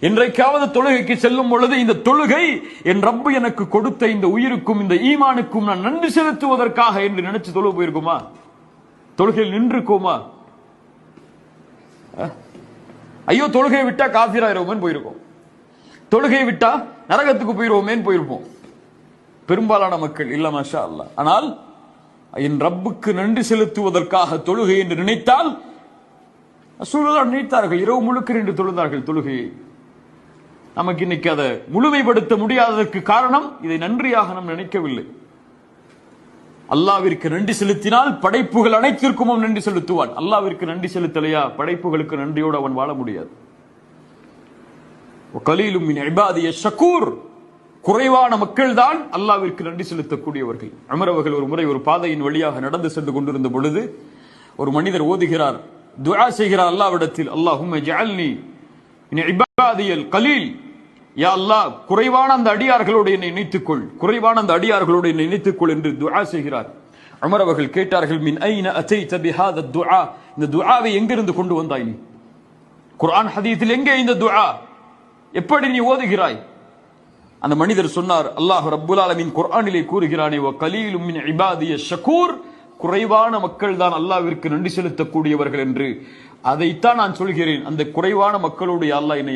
என்றைக்காவது தொழுகைக்கு செல்லும் பொழுது இந்த தொழுகை என் ரப்பு எனக்கு கொடுத்த இந்த உயிருக்கும் இந்த ஈமானுக்கும் நான் நன்றி செலுத்துவதற்காக என்று நினைச்சு தொழுக போயிருக்குமா? தொழுகையில் நின்றுக்குமா ஐயோ தொழுகையை விட்டா காஃபிராயிருவோமேன்னு போயிருக்கோம் தொழுகையை விட்டா நரகத்துக்கு போயிருவோமேன்னு போயிருப்போம். பெரும்பாலான மக்கள் இல்ல மாஷா அல்ல ஆனால் என் ரப்புக்கு நன்றி செலுத்துவதற்காக தொழுகை என்று நினைத்தால் சூழலால் நினைத்தார்கள். இரவு முழுக்க நின்று தொழுந்தார்கள் தொழுகையை. நமக்கு இன்னைக்கு அதை முழுமைப்படுத்த முடியாததற்கு காரணம் இதை நன்றியாக நாம் நினைக்கவில்லை. அல்லாவிற்கு நன்றி செலுத்தினால் படைப்புகள் அனைத்திற்கும் அவன் நன்றி செலுத்துவான். அல்லாவிற்கு நன்றி செலுத்தலையா? படைப்புகளுக்கு நன்றியோடு அவன் வாழ முடியாது. கலீலும் இபாதிய ஷக்கூர் குறைவான மக்கள் தான் அல்லாவிற்கு நன்றி செலுத்தக்கூடியவர்கள். அமரவர்கள் ஒரு முறை ஒரு பாதையின் வழியாக நடந்து சென்று கொண்டிருந்த பொழுது ஒரு மனிதர் ஓதுகிறார். துஆ செய்கிறார் அல்லாவிடத்தில் அல்லாஹும் கலீல். யா அல்லாஹ் குறைவான அந்த அடியார்களோடு என்னை இணைத்துக்கொள். குறைவான அந்த அடியார்களோடு என்னை இணைத்துக்கொள் என்று துஆ செய்கிறார். அமர் அவர்கள் கேட்டார்கள் மின் ஐன துஆ? இந்த துஆவை எங்கிருந்து கொண்டு வந்தாய் நீ? குர்ஆன் ஹதீத்தில் எங்கே இந்த துஆ? எப்படி நீ ஓதுகிறாய்? அந்த மனிதர் சொன்னார் அல்லாஹ் ரப்புல் ஆலமின் குர்ஆனிலே கூறுகிறானே வ கலீலும் மின் இபாதிய ஷகூர். குறைவான மக்கள் தான் அல்லாவிற்கு நன்றி செலுத்தக்கூடியவர்கள் என்று. அதைத்தான் நான் சொல்கிறேன். அந்த குறைவான மக்களுடைய அல்லாஹ் என்னை